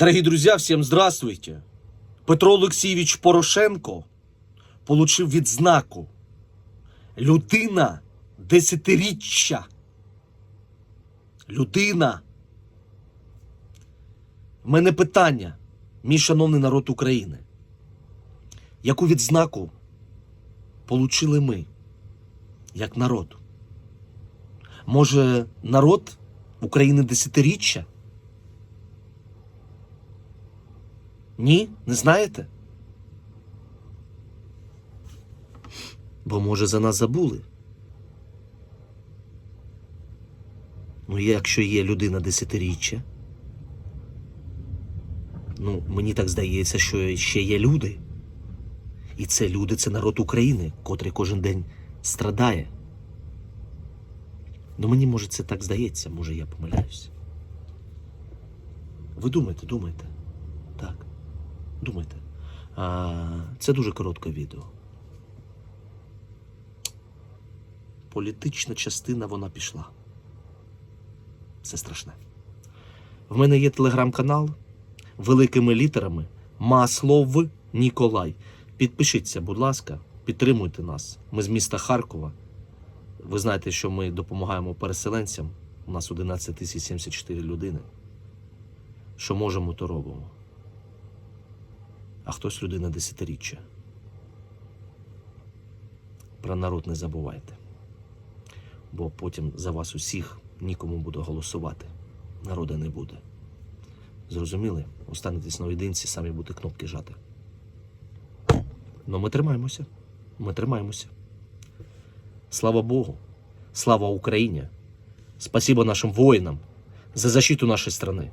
Дорогие друзья, всем здравствуйте. Петро Олексійович Порошенко получив відзнаку Людина десятиріччя. Людина. В мене питання, мій шановний народ України. Яку відзнаку получили ми, як народ? Може, народ України десятиріччя? Ні, не знаєте? Бо може за нас забули. Ну, якщо є людина десятиріччя, ну, мені так здається, що ще є люди. І це люди, це народ України, котрий кожен день страдає. Ну, мені може це так здається, може я помиляюсь. Ви думайте, думайте. Думайте. Це дуже коротке відео. Політична частина вона пішла. Це страшне. В мене є телеграм-канал великими літерами Маслов Ніколай. Підпишіться, будь ласка, підтримуйте нас. Ми з міста Харкова. Ви знаєте, що ми допомагаємо переселенцям. У нас 11 тисяч 74 людини. Що можемо, то робимо. А хтось людина десятиріччя. Про народ не забувайте. Бо потім за вас усіх нікому буде голосувати. Народа не буде. Зрозуміли? Останетесь наодинці, самі будете кнопки жати. Ну ми тримаємося. Ми тримаємося. Слава Богу, слава Україні! Спасибо нашим воїнам за защиту нашої страны.